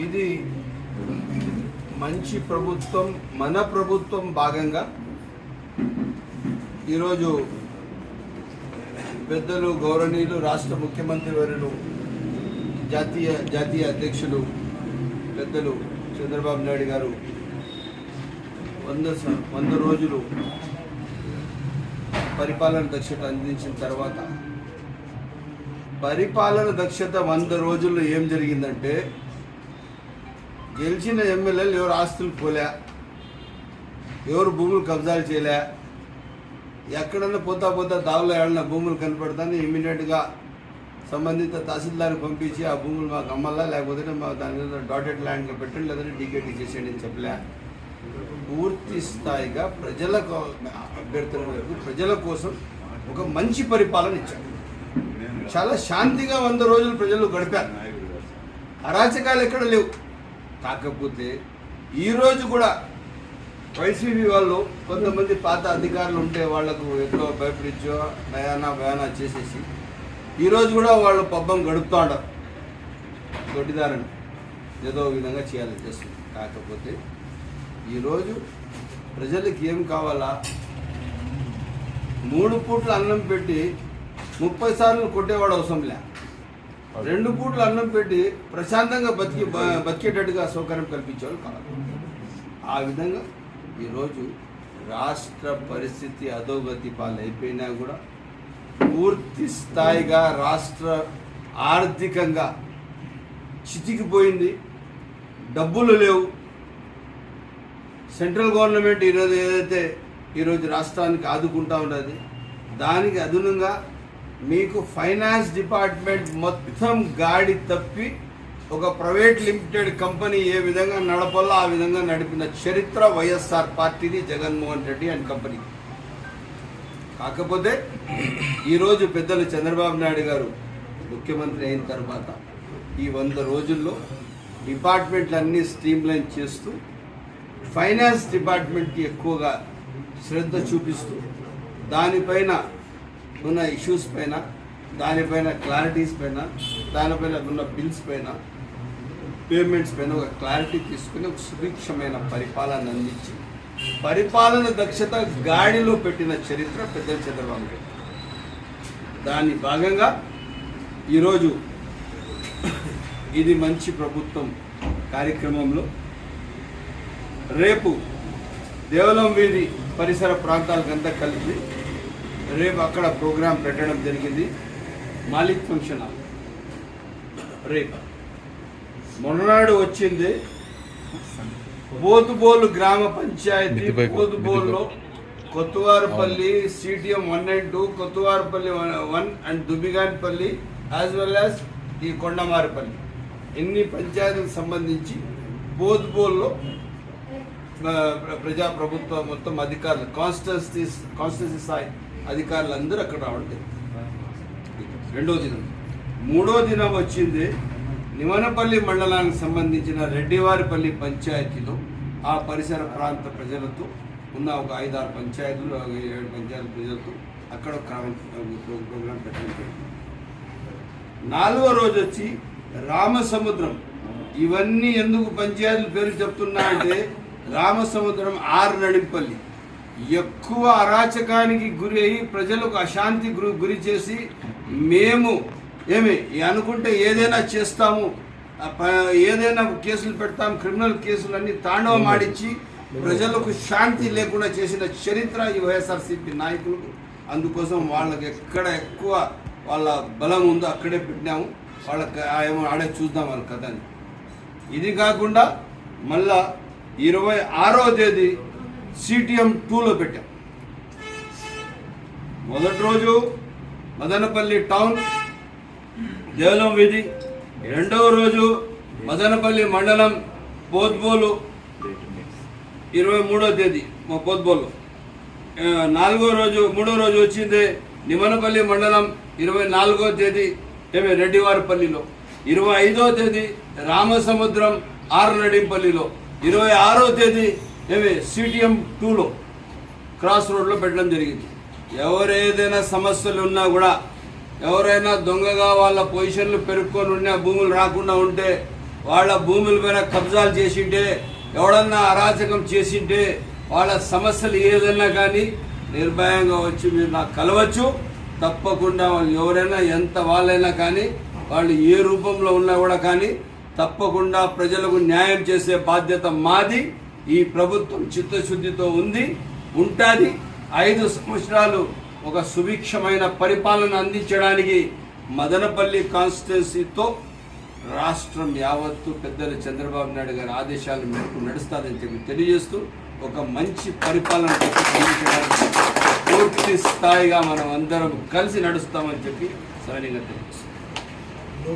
ఇది మంచి ప్రభుత్వం మన ప్రభుత్వం భాగంగా ఈరోజు పెద్దలు గౌరవనీయులు రాష్ట్ర ముఖ్యమంత్రి వర్యులు జాతీయ జాతీయ అధ్యక్షులు పెద్దలు చంద్రబాబు నాయుడు గారు వంద వంద రోజులు పరిపాలన దక్షత అందించిన తర్వాత పరిపాలన దక్షత వంద రోజుల్లో ఏం జరిగిందంటే గెలిచిన ఎమ్మెల్యేలు ఎవరు ఆస్తులు పోలే ఎవరు భూములు కబ్జాలు చేయలే ఎక్కడన్నా పోతా పోతా దావులో ఏడన్నా భూములు కనపడతాను ఇమ్మీడియట్గా సంబంధిత తహసీల్దార్ని పంపించి ఆ భూములు మాకు అమ్మల్లా లేకపోతే మా దాని మీద డాటెడ్ ల్యాండ్లో పెట్టండి లేదంటే డీకేటీ చేసేయండి అని చెప్పలే. పూర్తి స్థాయిగా ప్రజలకు అభ్యర్థుల వరకు ప్రజల కోసం ఒక మంచి పరిపాలన ఇచ్చారు. చాలా శాంతిగా వంద రోజులు ప్రజలు గడిపారు. అరాచకాలు ఎక్కడ లేవు. కాకపోతే ఈరోజు కూడా వైసీపీ వాళ్ళు కొంతమంది పాత అధికారులు ఉంటే వాళ్ళకు ఎక్కువ భయపడిచ్చో భయానా భయానా చేసేసి ఈరోజు కూడా వాళ్ళు పబ్బం గడుపుతాడు ఉంటారు. దొడ్డిదారని ఏదో విధంగా చేయాలని చేస్తుంది. కాకపోతే ఈరోజు ప్రజలకి ఏం కావాలా? మూడు పూట్ల అన్నం పెట్టి ముప్పై సార్లు కొట్టేవాడు అవసరం లే. రెండు పూటలు అన్నం పెట్టి ప్రశాంతంగా బతికి బతికేటట్టుగా సౌకర్యం కల్పించేవాళ్ళు కావాలి ఆ విధంగా ఈరోజు రాష్ట్ర పరిస్థితి అధోగతి పాలైపోయినా కూడా పూర్తి స్థాయిగా రాష్ట్ర ఆర్థికంగా చితికిపోయింది. డబ్బులు లేవు. సెంట్రల్ గవర్నమెంట్ ఈరోజు ఏదైతే ఈరోజు రాష్ట్రానికి ఆదుకుంటా ఉన్నది దానికి అదనంగా మీకు ఫైనాన్స్ డిపార్ట్మెంట్ మొత్తం గాడి తప్పి ఒక ప్రైవేట్ లిమిటెడ్ కంపెనీ ఏ విధంగా నడపాలో ఆ విధంగా నడిపిన చరిత్ర వైఎస్ఆర్ పార్టీది జగన్మోహన్ రెడ్డి అండ్ కంపెనీ కాకపోతే ఈరోజు పెద్దలు చంద్రబాబు నాయుడు గారు ముఖ్యమంత్రి అయిన తర్వాత ఈ వంద రోజుల్లో డిపార్ట్మెంట్లన్నీ స్ట్రీమ్లైన్ చేస్తూ ఫైనాన్స్ డిపార్ట్మెంట్కి ఎక్కువగా శ్రద్ధ చూపిస్తూ దానిపైన ఉన్న ఇష్యూస్ పైన దానిపైన క్లారిటీస్ పైన దానిపైన ఉన్న బిల్స్ పైన పేమెంట్స్ పైన ఒక క్లారిటీ తీసుకుని ఒక సుభిక్షమైన పరిపాలన అందించి పరిపాలన దక్షత గాడిలో పెట్టిన చరిత్ర పెద్ద చంద్రబాబు నాయుడు దాని భాగంగా ఈరోజు ఇది మంచి ప్రభుత్వం కార్యక్రమంలో రేపు దేవలం వీధి పరిసర ప్రాంతాలకంతా కలిపి రేపు అక్కడ ప్రోగ్రాం పెట్టడం జరిగింది. Malik function hall. రేపు. మొన్ననాడు వచ్చింది. బోతుబోలు గ్రామ panchayat బోతుబోలులో Kothavaripalli CTM one and two Kothavaripalli one and Dubiganpalli as well as ఈ కొండమారిపల్లి. ఎన్ని పంచాయతీలకు సంబంధించి బోధుబోల్లో ప్రజా ప్రభుత్వ మొత్తం అధికారులు కాన్స్టిట్యూన్సీ కాన్స్టిట్యూన్సీ స్థాయి అధికారులు అందరూ అక్కడ రావడం జరిగింది. రెండో దినం. మూడో దినం వచ్చింది. నిమనపల్లి మండలానికి సంబంధించిన రెడ్డివారిపల్లి పంచాయతీలో ఆ పరిసర ప్రాంత ప్రజలతో ఉన్న ఒక ఐదారు పంచాయతీలు ఏడు పంచాయతీ ప్రజలతో అక్కడ ప్రోగ్రాం ప్రోగ్రాం పెట్టడం జరిగింది. నాలుగో రోజు వచ్చి రామసముద్రం. ఇవన్నీ ఎందుకు పంచాయతీల పేరు చెప్తున్నా అంటే రామసముద్రం ఆరు నడింపల్లి. ఎక్కువ అరాచకానికి గురి అయి ప్రజలకు అశాంతి గురి గురి చేసి మేము ఏమి అనుకుంటే ఏదైనా చేస్తాము ఏదైనా కేసులు పెడతాం క్రిమినల్ కేసులన్నీ తాండవం ఆడించి ప్రజలకు శాంతి లేకుండా చేసిన చరిత్ర ఈ వైఎస్ఆర్సీపీ నాయకులకు. అందుకోసం వాళ్ళకి ఎక్కడ ఎక్కువ వాళ్ళ బలం ఉందో అక్కడే పెట్టినాము. వాళ్ళకి ఏమో ఆడే చూద్దాం వాళ్ళ కథని. ఇది కాకుండా మళ్ళా ఇరవై ఆరో తేదీ సిటిఎం టూలో పెట్టాం. మొదటి రోజు మదనపల్లి టౌన్ దేవలం వీధి. రెండవ రోజు మదనపల్లి మండలం బోధ్బోలు ఇరవై మూడో తేదీ మా బోధ్బోలు నాలుగో రోజు మూడో రోజు వచ్చింది నిమనపల్లి మండలం ఇరవై నాలుగో తేదీ ఏమే రెడ్డివారిపల్లిలో. ఇరవై ఐదో తేదీ రామసముద్రం ఆరునడింపల్లిలో. ఇరవై ఆరో తేదీ ఏమి? సిటిఎం టూలో క్రాస్ రోడ్లో పెట్టడం జరిగింది. ఎవరేదైనా సమస్యలు ఉన్నా కూడా ఎవరైనా దొంగగా వాళ్ళ పొజిషన్లు పెరుక్కొని ఉన్న భూములు రాకుండా ఉంటే వాళ్ళ భూముల పైన కబ్జాలు చేసింటే ఎవడన్నా అరాచకం చేసింటే వాళ్ళ సమస్యలు ఏదన్నా కానీ నిర్భయంగా వచ్చి మీరు నాకు కలవచ్చు. తప్పకుండా వాళ్ళు ఎవరైనా ఎంత వాళ్ళైనా కానీ వాళ్ళు ఏ రూపంలో ఉన్నా కూడా కానీ తప్పకుండా ప్రజలకు న్యాయం చేసే బాధ్యత మాది. ఈ ప్రభుత్వం చిత్తశుద్ధితో ఉంది ఉంటుంది. ఐదు సంవత్సరాలు ఒక సుభిక్షమైన పరిపాలన అందించడానికి మదనపల్లి కాన్స్టిట్యున్సీతో రాష్ట్రం యావత్తు పెద్దలు చంద్రబాబు నాయుడు గారి ఆదేశాల మేరకు నడుస్తుందని చెప్పి తెలియజేస్తూ ఒక మంచి పరిపాలన పూర్తి స్థాయిగా మనం అందరం కలిసి నడుస్తామని చెప్పి సవినీయంగా తెలియజేస్తాం